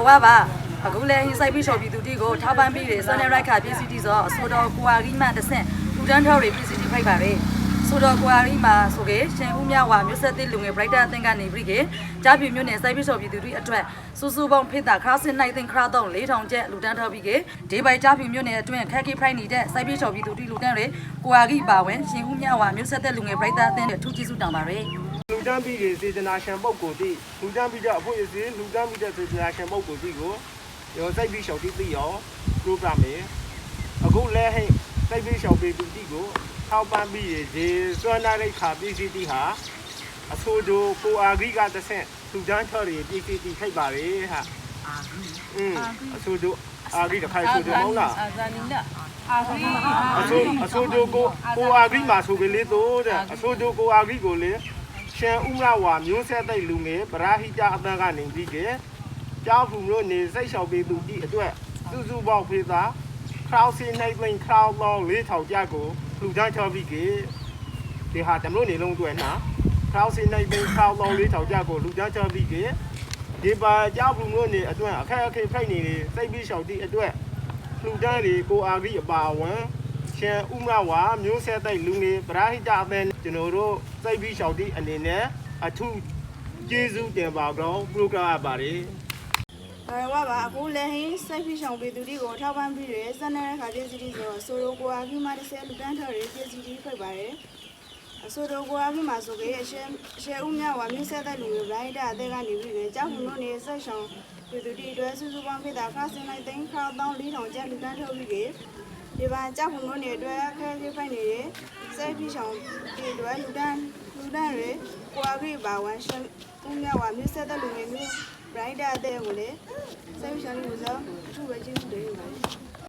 ဟိုကပါအခုလဲဟင်းဆိုင်ပြီးရှော်ပြီးသူတီကိုထောက်ပံ့ပြီးတယ်စွန်နယ်ရိုက်ခါ PCT ဆိုတော့ဆိုတော့ကွာရီမှတဆင့်လူတန်းထောက်တွေ PCT ဖိုက်ပါပဲဆိုတော့ကွာရီမှာဆိုကေရှင်ဦးမြဝါမြို့ဆက်သစ်လူငယ် Brighter အသင်းကနေပြီးကေကြားပြမြို့နယ်စိုက်ပြီးရှော်ပြီးသူတီအတွက်စူစူပေါင်းဖိတာခါစင်နိုင်သင်ခါတော့4000ကျပ်လူတန်းထောက်ပြီးကေဒေးပိုင်ကြားပြမြို့နယ်အတွင်းခက်ခိဖိုက်နေတဲ့စိုက်ပြီးရှော်ပြီးသူတီလူတန်းတွေကွာရီပါဝင်ရှင်ဦးမြဝါမြို့ဆက်သစ်လူငယ် Brighter အသင်းတွေထူးကြည့်စုတောင်းပါရယ် လူတန်းပြီးတဲ့စေတနာရှင်ပုဂ္ဂိုလ်တိလူတန်းပြီးတဲ့အဖို့အစည်းလူတန်းပြီးတဲ့စေတနာရှင်ပုဂ္ဂိုလ်တိကိုရောစိတ်ပြီးရှောက်တိသိရော program မေအခုလဲဟိစိတ်ပြီးရှောက်ပြီးသူတိကိုထောက်ပံ့ပြီးရဒီစွမ်းနာရိတ်ခါ PCT ဟာအဆိုးတို့ကိုအာဂိကတစ်ဆင့်လူတန်းချော်တွေ PCT ခိုက်ပါလေဟာအာဂိอืมအဆိုးတို့အာဂိတစ်ခိုက်ဆိုတို့မဟုတ်လားအာဇာနီနာအာဂရီအဆိုအဆိုတို့ကိုကိုအာဂိမှာဆိုကြလေတော့တဲ့အဆိုတို့ကိုအာဂိကိုလေ ရှန်ဥမရဝါမျိုးဆက်သိလူငယ်ပရာဟိတအတန်းကနေပြီးကကြောက်ဖူလို့နေစိတ်လျှောက်ပေးသူဒီအတွက်စုစုပေါင်းဖေးသားခရောက်စီနိုင်ပင်ခရောက်လောင်းလေးထောင်ကြကိုလူတန်းချောပြီးကဒီဟာတမလို့နေလုံးတွေ့နာခရောက်စီနိုင်ပင်ခရောက်လောင်းလေးထောင်ကြကိုလူတန်းချောပြီးကဒီပါကြောက်ဖူလို့နေအတွက်အခက်အခဲဖိုက်နေနေစိတ်ပြီးလျှောက်ဒီအတွက်လူတန်းတွေကိုအာဂိအပါအဝင် ရှန်ဥမရဝါမျိုးဆက်သိလူငယ်ပရာဟိတအသင်းကျွန်တော်တို့စိတ်ပြီးလျှောက်သည့်အနေနဲ့အထူးကျေးဇူးတင်ပါကြောင်းပရိုဂရမ်အပ်ပါတယ်ဘာဝပါအခုလည်းဟင်းစိုက်ဖိရှောင်ပေးသူတွေကိုထောက်ပံ့ပြီးရယ်စနေခါပြည်စီတီဆိုဆိုရိုကိုအာခိမတစ်ဆယ်လူတန်းထော်ရယ်ပြည်စီတီဖိတ်ပါတယ်အဆိုရိုကိုအာခိမဆိုကေအရှဲအရှဲဦးမြဝါမြို့ဆက်တဲ့လူတွေဘိုင်းတာအသေးကနေပြီးရယ်ကြောက်ဖုံတို့နေဆက်ရှောင်ပြည်သူတီအတွက်စုစုပေါင်းဖိတာခါစင်လိုက်သိန်းခါတောင်း၄000ကျပ်လူတန်းထော်ပြီးကေ ဒီပါကြောက်ဖုံတို့နေအတွက်ခဲခဲဖိုက်နေရယ်စိုက်ဖိရှောင်ဒီအတွက်လူတန်းလူတန်းရယ်ကိုအာခိပါဝန်ရှဲဦးမြဝါမြို့ဆက်တဲ့လူတွေမျိုး brighter တဲ့ကိုလေဆက်ရှောင်းလို့ဆိုသူ့ပဲကျေးဇူးတင်ပါတယ်